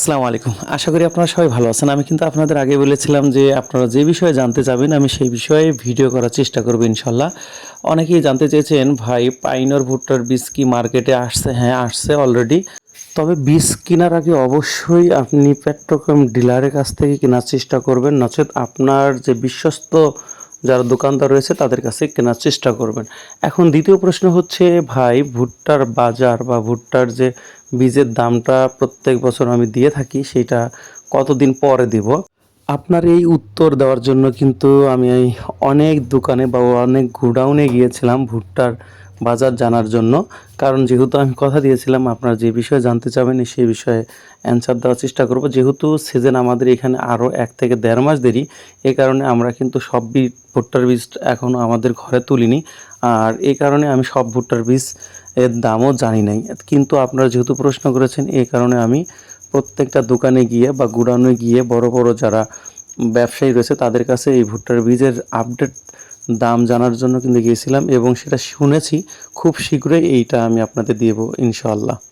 আসসালামু আলাইকুম। আশা করি আপনারা সবাই ভালো আছেন। আমি কিন্তু আপনাদের আগে বলেছিলাম যে আপনারা যে বিষয়ে জানতে চাবেন, আমি সেই বিষয়ে ভিডিও করার চেষ্টা করব ইনশাল্লাহ। অনেকেই জানতে চেয়েছেন, ভাই, পাইনর ভুট্টার বীজ কি মার্কেটে আসছে? হ্যাঁ আসছে অলরেডি তবে বীজ কেনার আগে অবশ্যই আপনি পেট্রোকম ডিলারের কাছ থেকে কেনার চেষ্টা করবেন। নচেত আপনার যে বিশ্বস্ত যারা দোকানদার রয়েছে তাদের কাছে কেনার চেষ্টা করবেন। এখন দ্বিতীয় প্রশ্ন হচ্ছে, ভাই, ভুট্টার বাজার বা ভুট্টার যে বীজের দামটা প্রত্যেক বছর আমি দিয়ে থাকি, সেটা কতদিন পরে দিব? আপনার এই উত্তর দেওয়ার জন্য কিন্তু আমি অনেক দোকানে বা অনেক গোডাউনে গিয়েছিলাম ভুট্টার বাজার জানার জন্য। কারণ যেহেতু আমি কথা দিয়েছিলাম, আপনারা যে বিষয়ে জানতে চাবেন সেই বিষয়ে অ্যান্সার দেওয়ার চেষ্টা করব। যেহেতু সিজন আমাদের এখানে আরও এক থেকে দেড় মাস দেরি এই কারণে আমরা কিন্তু সব ভুট্টার বীজ এখনও আমাদের ঘরে তুলিনি। আর এই কারণে আমি সব ভুট্টার বীজ এর দামও জানি নাই। কিন্তু আপনারা যেহেতু প্রশ্ন করেছেন এই কারণে আমি প্রত্যেকটা দোকানে গিয়ে বা গুডাউনে গিয়ে বড় বড় যারা ব্যবসায়ী রয়েছে, তাদের কাছে এই ভুট্টার বীজের আপডেট দাম জানার জন্য কিন্তু গিয়েছিলাম এবং সেটা শুনেছি, খুব শীঘ্রই এইটা আমি আপনাদের দেবো, ইনশাআল্লাহ।